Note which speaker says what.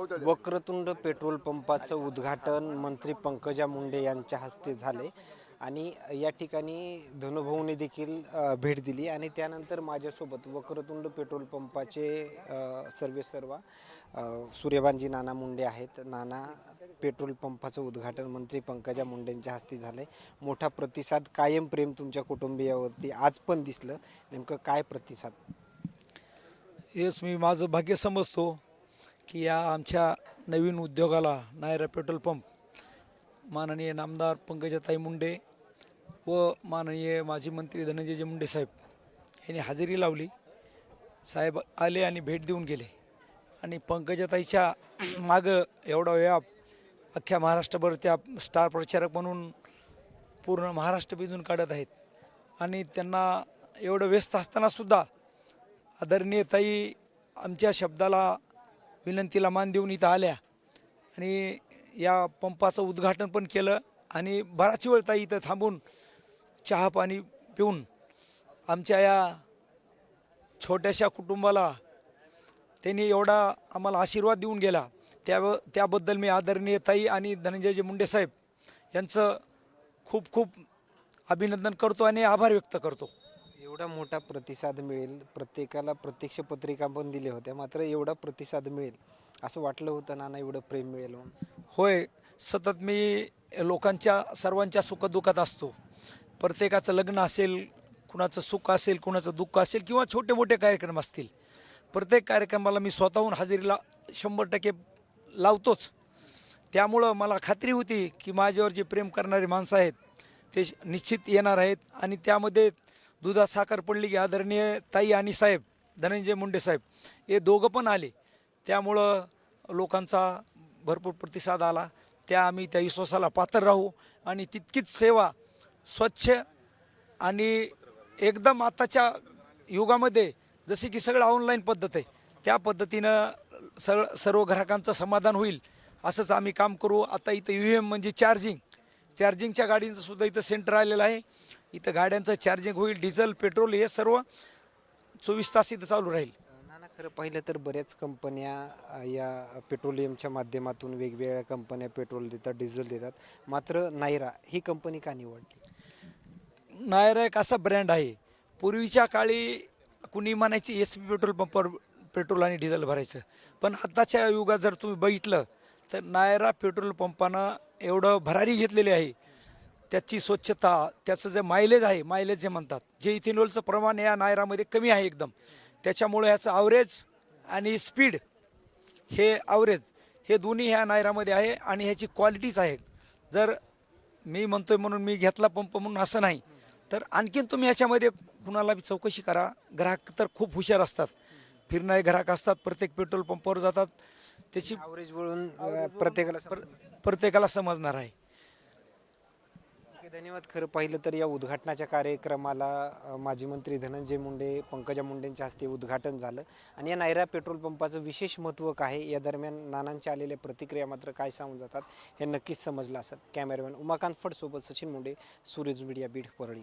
Speaker 1: Vakratunda petrol पंपाचं उद्घाटन मंत्री पंकजा मुंडे यांच्या हस्ते झाले. आणि या ठिकाणी धनुभाऊने देखील भेट दिली. आणि त्यानंतर माझ्यासोबत वक्रतुंड पेट्रोल पंपाचे सर्वेसर्वा सर्वे सूर्यबांजी नाना मुंडे आहेत. नाना पेट्रोल पंपाचं उद्घाटन मंत्री पंकजा मुंडेंच्या हस्ते झालं आहे मोठा प्रतिसाद कायम प्रेम तुमच्या कुटुंबियावरती आज पण दिसलं. नेमकं काय प्रतिसाद?
Speaker 2: येस मी माझं भाग्य समजतो. की या आमच्या नवीन उद्योगाला नायरा पेट्रोल पंप माननीय नामदार पंकजाताई मुंडे व माननीय माजी मंत्री धनंजय मुंडे साहेब यांनी हजेरी लावली. साहेब आले आणि भेट देऊन गेले. आणि पंकजाताईच्या मागं एवढा व्याप अख्ख्या महाराष्ट्रभर त्या स्टार प्रचारक म्हणून पूर्ण महाराष्ट्र भिजून काढत आहेत. आणि त्यांना एवढं व्यस्त असतानासुद्धा आदरणीय ताई आमच्या शब्दाला विनंतीला मान देऊन इथं आल्या. आणि या पंपाचं उद्घाटन पण केलं आणि बराच वेळ ताई इथं थांबून चहा पाणी पिऊन आमच्या या छोट्याशा कुटुंबाला त्यांनी एवढा आम्हाला आशीर्वाद देऊन गेला. त्या त्याबद्दल मी आदरणीय ताई आणि धनंजयजी मुंडे साहेब यांचं खूप खूप अभिनंदन करतो आणि आभार व्यक्त करतो.
Speaker 1: एवढा मोठा प्रतिसाद मिळेल प्रत्येकाला प्रत्यक्ष पत्रिका पण दिल्या होत्या मात्र एवढा प्रतिसाद मिळेल असं वाटलं होतं ना ना एवढं प्रेम मिळेल म्हणून?
Speaker 2: होय सतत मी लोकांच्या सर्वांच्या सुखदुःखात असतो. प्रत्येकाचं लग्न असेल कुणाचं सुख असेल कुणाचं दुःख असेल किंवा छोटे मोठे कार्यक्रम असतील प्रत्येक कार्यक्रमाला मी स्वतःहून हजेरीला शंभर टक्के लावतोच. त्यामुळं मला खात्री होती की माझ्यावर जे प्रेम करणारी माणसं आहेत ते श- निश्चित येणार आहेत आणि त्यामध्ये दुधात साखर पडली की आदरणीय ताई आणि साहेब धनंजय मुंडे साहेब हे दोघं पण आले. त्यामुळं लोकांचा भरपूर प्रतिसाद आला. त्या आम्ही त्या विश्वासाला पात्र राहू आणि तितकीच सेवा स्वच्छ आणि एकदम आताच्या युगामध्ये जसे की सगळं ऑनलाईन पद्धत आहे त्या पद्धतीनं सगळं सर्व ग्राहकांचं समाधान होईल असंच आम्ही काम करू. आता इथं यू एम म्हणजे चार्जिंग चार्जिंगच्या गाडींचं सुद्धा इथं सेंटर आलेलं आहे. इथं गाड्यांचं चार्जिंग होईल डिझेल पेट्रोल हे सर्व चोवीस तास इथं चालू राहील.
Speaker 1: नाना खरं पाहिलं तर बऱ्याच कंपन्या या पेट्रोलियमच्या माध्यमातून वेगवेगळ्या कंपन्या पेट्रोल देतात डिझेल देतात. मात्र नायरा ही कंपनी का निवडली?
Speaker 2: नायरा एक असा ब्रँड आहे. पूर्वीच्या काळी कुणी म्हणायची एच पी पेट्रोल पंपावर पेट्रोल आणि डिझेल भरायचं. पण आताच्या युगात जर तुम्ही बघितलं तर नायरा पेट्रोल पंपानं एवढं भरारी घेतलेली आहे. त्याची स्वच्छता त्याचं जे मायलेज आहे मायलेज जे म्हणतात जे इथेनॉलचं प्रमाण या नायरामध्ये कमी आहे एकदम. त्याच्यामुळे ह्याचं आवरेज आणि स्पीड हे आवरेज हे दोन्ही ह्या नायरामध्ये आहे आणि ह्याची क्वालिटीच आहे. जर मी म्हणतोय म्हणून मी घेतला पंप म्हणून असं नाही तर आणखीन तुम्ही ह्याच्यामध्ये कुणाला बी चौकशी करा. ग्राहक तर खूप हुशार असतात. फिरणारे ग्राहक असतात प्रत्येक पेट्रोल पंपावर जातात. त्याची
Speaker 1: ॲव्हरेज वळून अ, प्रत्येकाला
Speaker 2: प्र- प्रत्येकाला समजणार आहे.
Speaker 1: ओके, धन्यवाद. खरं पाहिलं तर या उद्घाटनाच्या कार्यक्रमाला अ, माजी मंत्री धनंजय मुंडे पंकजा मुंडेंच्या हस्ते उद्घाटन झालं. आणि या नायरा पेट्रोल पंपाचं विशेष महत्त्व काय आहे? या दरम्यान नानांच्या आलेल्या प्रतिक्रिया मात्र काय सांगून जातात हे नक्कीच समजलं असत कॅमेरामॅन उमाकांत फड सोबत सचिन मुंडे सूर्यज मीडिया बीड परळी.